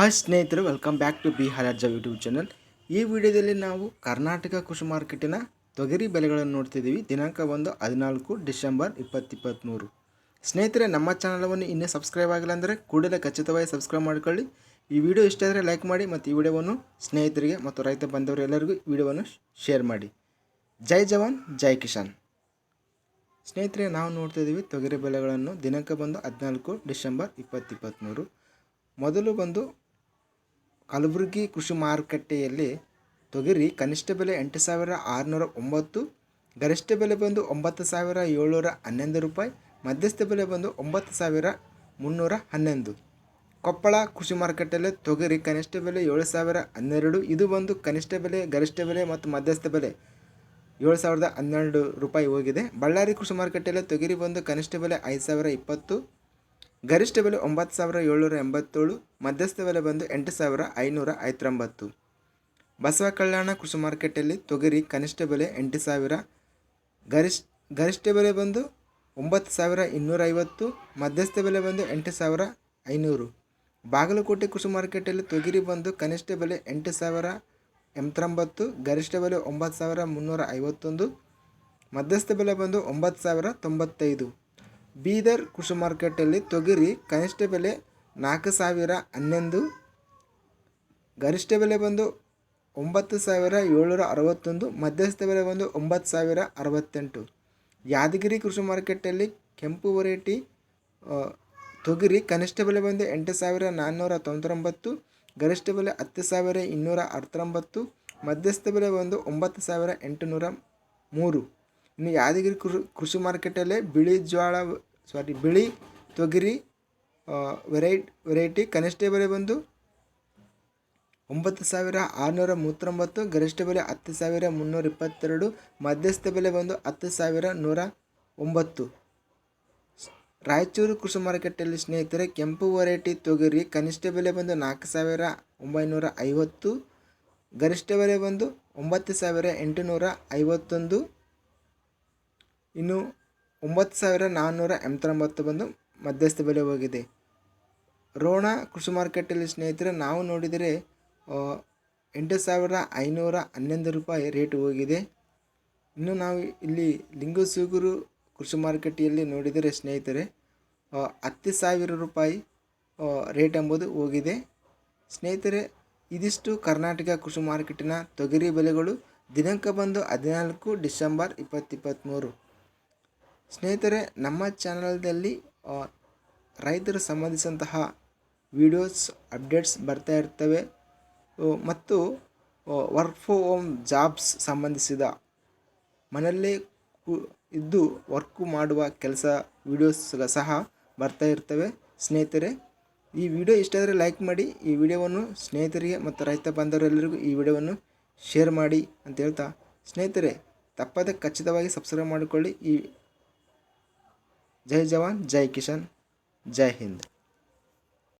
Hi ಸ್ನೇಹಿತರು welcome back to ಬಿ ಹರಾಜ ಯೂಟ್ಯೂಬ್ ಚಾನಲ್ ಈ ವಿಡಿಯೋದಲ್ಲಿ ನಾವು ಕರ್ನಾಟಕ ಕೃಷಿ ಮಾರ್ಕೆಟಿನ ತೊಗರಿ ಬೆಲೆಗಳನ್ನು ನೋಡ್ತಿದ್ದೀವಿ. ದಿನಾಂಕ ಒಂದು ಹದಿನಾಲ್ಕು ಡಿಸೆಂಬರ್ ಇಪ್ಪತ್ತಿಪ್ಪತ್ತ್ಮೂರು ಸ್ನೇಹಿತರೆ, ನಮ್ಮ ಚಾನಲವನ್ನು ಇನ್ನೂ ಸಬ್ಸ್ಕ್ರೈಬ್ ಆಗಿಲ್ಲ ಅಂದರೆ ಕೂಡಲೇ ಖಚಿತವಾಗಿ ಸಬ್ಸ್ಕ್ರೈಬ್ ಮಾಡಿಕೊಳ್ಳಿ. ಈ ವಿಡಿಯೋ ಇಷ್ಟ ಆದರೆ ಲೈಕ್ ಮಾಡಿ ಮತ್ತು ಈ ವಿಡಿಯೋವನ್ನು ಸ್ನೇಹಿತರಿಗೆ ಮತ್ತು ರೈತ ಬಂದವರೆಲ್ಲರಿಗೂ ಈ ವಿಡಿಯೋವನ್ನು ಶೇರ್ ಮಾಡಿ. ಜೈ ಜವಾನ್, ಜೈ ಕಿಶಾನ್ ಸ್ನೇಹಿತರೆ, ನಾವು ನೋಡ್ತಾ ಇದ್ದೀವಿ ತೊಗರಿ ಬೆಲೆಗಳನ್ನು ದಿನಾಂಕ ಬಂದು ಹದಿನಾಲ್ಕು ಡಿಸೆಂಬರ್ ಇಪ್ಪತ್ತಿಪ್ಪತ್ತ್ಮೂರು ಮೊದಲು ಬಂದು ಕಲಬುರಗಿ ಕೃಷಿ ಮಾರುಕಟ್ಟೆಯಲ್ಲಿ ತೊಗರಿ ಕನಿಷ್ಠ ಬೆಲೆ ಎಂಟು ಸಾವಿರ ಆರುನೂರ ಒಂಬತ್ತು, ಗರಿಷ್ಠ ಬೆಲೆ ಬಂದು ಒಂಬತ್ತು ಸಾವಿರ ಏಳ್ನೂರ ಹನ್ನೊಂದು ರೂಪಾಯಿ, ಮಧ್ಯಸ್ಥ ಬೆಲೆ ಬಂದು ಒಂಬತ್ತು ಸಾವಿರ ಮುನ್ನೂರ ಹನ್ನೊಂದು. ಕೊಪ್ಪಳ ಕೃಷಿ ಮಾರುಕಟ್ಟೆಯಲ್ಲಿ ತೊಗರಿ ಕನಿಷ್ಠ ಬೆಲೆ ಏಳು ಸಾವಿರ ಹನ್ನೆರಡು, ಇದು ಬಂದು ಕನಿಷ್ಠ ಬೆಲೆ, ಗರಿಷ್ಠ ಬೆಲೆ ಮತ್ತು ಮಧ್ಯಸ್ಥ ಬೆಲೆ ಏಳು ಸಾವಿರದ ಹನ್ನೆರಡು ರೂಪಾಯಿ ಹೋಗಿದೆ. ಬಳ್ಳಾರಿ ಕೃಷಿ ಮಾರುಕಟ್ಟೆಯಲ್ಲಿ ತೊಗರಿ ಬಂದು ಕನಿಷ್ಠ ಬೆಲೆ ಐದು ಸಾವಿರ ಇಪ್ಪತ್ತು ಗರಿಷ್ಠ ಬೆಲೆ ಒಂಬತ್ತು ಸಾವಿರ ಏಳ್ನೂರ ಎಂಬತ್ತೇಳು, ಮಧ್ಯಸ್ಥ ಬೆಲೆ ಬಂದು ಎಂಟು ಸಾವಿರ ಐನೂರ ಐತ್ರೊಂಬತ್ತು ಬಸವ ಕಲ್ಯಾಣ ಕೃಷಿ ಮಾರ್ಕೆಟಲ್ಲಿ ತೊಗರಿ ಕನಿಷ್ಠ ಬೆಲೆ ಎಂಟು ಸಾವಿರ, ಗರಿಷ್ಠ ಗರಿಷ್ಠ ಬೆಲೆ ಬಂದು ಒಂಬತ್ತು ಸಾವಿರ ಇನ್ನೂರ ಐವತ್ತು ಮಧ್ಯಸ್ಥ ಬೆಲೆ ಬಂದು ಎಂಟು ಸಾವಿರ ಐನೂರು. ಬಾಗಲಕೋಟೆ ಕೃಷಿ ಮಾರ್ಕೆಟಲ್ಲಿ ತೊಗರಿ ಬಂದು ಕನಿಷ್ಠ ಬೆಲೆ ಎಂಟು ಸಾವಿರ ಎಂಬತ್ತೊಂಬತ್ತು, ಗರಿಷ್ಠ ಬೆಲೆ ಒಂಬತ್ತು ಸಾವಿರ ಮುನ್ನೂರ ಐವತ್ತೊಂದು ಮಧ್ಯಸ್ಥ ಬೆಲೆ ಬಂದು ಒಂಬತ್ತು ಸಾವಿರ ತೊಂಬತ್ತೈದು. ಬೀದರ್ ಕೃಷಿ ಮಾರ್ಕೆಟಲ್ಲಿ ತೊಗರಿ, ಕನಿಷ್ಠ ಬೆಲೆ ನಾಲ್ಕು ಸಾವಿರ ಹನ್ನೊಂದು, ಗರಿಷ್ಠ ಬೆಲೆ ಬಂದು ಒಂಬತ್ತು ಸಾವಿರ ಏಳ್ನೂರ ಅರವತ್ತೊಂದು ಮಧ್ಯಸ್ಥ ಬೆಲೆ ಬಂದು ಒಂಬತ್ತು ಸಾವಿರ ಅರವತ್ತೆಂಟು. ಯಾದಗಿರಿ ಕೃಷಿ ಮಾರ್ಕೆಟಲ್ಲಿ ಕೆಂಪು ವೆರೈಟಿ ತೊಗರಿ ಕನಿಷ್ಠ ಬೆಲೆ ಬಂದು ಎಂಟು ಸಾವಿರ ನಾನ್ನೂರ ತೊಂಬತ್ತೊಂಬತ್ತು, ಗರಿಷ್ಠ ಬೆಲೆ ಹತ್ತು ಸಾವಿರ ಇನ್ನೂರ ಅರವತ್ತೊಂಬತ್ತು ಮಧ್ಯಸ್ಥ ಬೆಲೆ ಬಂದು ಒಂಬತ್ತು ಸಾವಿರ ಎಂಟುನೂರ ಮೂರು. ಇನ್ನು ಯಾದಗಿರಿ ಕೃಷಿ ಕೃಷಿ ಮಾರ್ಕೆಟಲ್ಲೇ ಬಿಳಿ ಜೋಳ ಸಾರಿ ಬಿಳಿ ತೊಗರಿ ವೆರೈಟ್ ವೆರೈಟಿ ಕನಿಷ್ಠ ಬೆಲೆ ಬಂದು ಒಂಬತ್ತು ಸಾವಿರ ಆರುನೂರ ಮೂವತ್ತೊಂಬತ್ತು, ಗರಿಷ್ಠ ಬೆಲೆ ಹತ್ತು ಸಾವಿರ ಮುನ್ನೂರ ಇಪ್ಪತ್ತೆರಡು, ಮಧ್ಯಸ್ಥ ಬೆಲೆ ಬಂದು ಹತ್ತು ಸಾವಿರ ನೂರ ಒಂಬತ್ತು. ರಾಯಚೂರು ಕೃಷಿ ಮಾರುಕಟ್ಟೆಯಲ್ಲಿ ಸ್ನೇಹಿತರೆ, ಕೆಂಪು ವೆರೈಟಿ ತೊಗರಿ ಕನಿಷ್ಠ ಬೆಲೆ ಬಂದು ನಾಲ್ಕು ಸಾವಿರ ಒಂಬೈನೂರ ಐವತ್ತು, ಗರಿಷ್ಠ ಬೆಲೆ ಬಂದು ಒಂಬತ್ತು ಸಾವಿರ ಎಂಟುನೂರ ಐವತ್ತೊಂದು ಇನ್ನು ಒಂಬತ್ತು ಸಾವಿರ ನಾನ್ನೂರ ಎಂಬತ್ತೊಂಬತ್ತು ಬಂದು ಮಧ್ಯಸ್ಥ ಬೆಲೆ ಹೋಗಿದೆ. ರೋಣ ಕೃಷಿ ಮಾರ್ಕೆಟಲ್ಲಿ ಸ್ನೇಹಿತರೆ, ನಾವು ನೋಡಿದರೆ ಎಂಟು ಸಾವಿರ ಐನೂರ ಹನ್ನೊಂದು ರೂಪಾಯಿ ರೇಟ್ ಹೋಗಿದೆ. ಇನ್ನು ನಾವು ಇಲ್ಲಿ ಲಿಂಗಸೂಗೂರು ಕೃಷಿ ಮಾರುಕಟ್ಟೆಯಲ್ಲಿ ನೋಡಿದರೆ ಸ್ನೇಹಿತರೆ ಹತ್ತು ಸಾವಿರ ರೂಪಾಯಿ ರೇಟ್ ಎಂಬುದು ಹೋಗಿದೆ. ಸ್ನೇಹಿತರೆ, ಇದಿಷ್ಟು ಕರ್ನಾಟಕ ಕೃಷಿ ಮಾರುಕಟ್ಟಿನ ತೊಗರಿ ಬೆಲೆಗಳು ದಿನಾಂಕ ಬಂದು ಹದಿನಾಲ್ಕು ಡಿಸೆಂಬರ್ ಇಪ್ಪತ್ತಿಪ್ಪತ್ತ್ಮೂರು ಸ್ನೇಹಿತರೆ, ನಮ್ಮ ಚಾನಲ್ದಲ್ಲಿ ರೈತರು ಸಂಬಂಧಿಸಿದಂತಹ ವಿಡಿಯೋಸ್ ಅಪ್ಡೇಟ್ಸ್ ಬರ್ತಾ ಇರ್ತವೆ. ಮತ್ತು ವರ್ಕ್ ಫ್ರೋ ಹೋಮ್ ಜಾಬ್ಸ್ ಸಂಬಂಧಿಸಿದ ಮನೆಯಲ್ಲೇ ಇದ್ದು ವರ್ಕು ಮಾಡುವ ಕೆಲಸ ವೀಡಿಯೋಸ್ ಸಹ ಬರ್ತಾ ಇರ್ತವೆ. ಸ್ನೇಹಿತರೆ, ಈ ವಿಡಿಯೋ ಇಷ್ಟ ಆದರೆ ಲೈಕ್ ಮಾಡಿ, ಈ ವಿಡಿಯೋವನ್ನು ಸ್ನೇಹಿತರಿಗೆ ಮತ್ತು ರೈತ ಬಾಂಧವರೆಲ್ಲರಿಗೂ ಈ ವಿಡಿಯೋವನ್ನು ಶೇರ್ ಮಾಡಿ ಅಂತ ಹೇಳ್ತಾ, ಸ್ನೇಹಿತರೆ, ತಪ್ಪದೆ ಖಚಿತವಾಗಿ ಸಬ್ಸ್ಕ್ರೈಬ್ ಮಾಡಿಕೊಳ್ಳಿ. ಈ ಜೈ ಜವಾನ್ ಜೈ ಕಿಶನ್ ಜೈ ಹಿಂದ್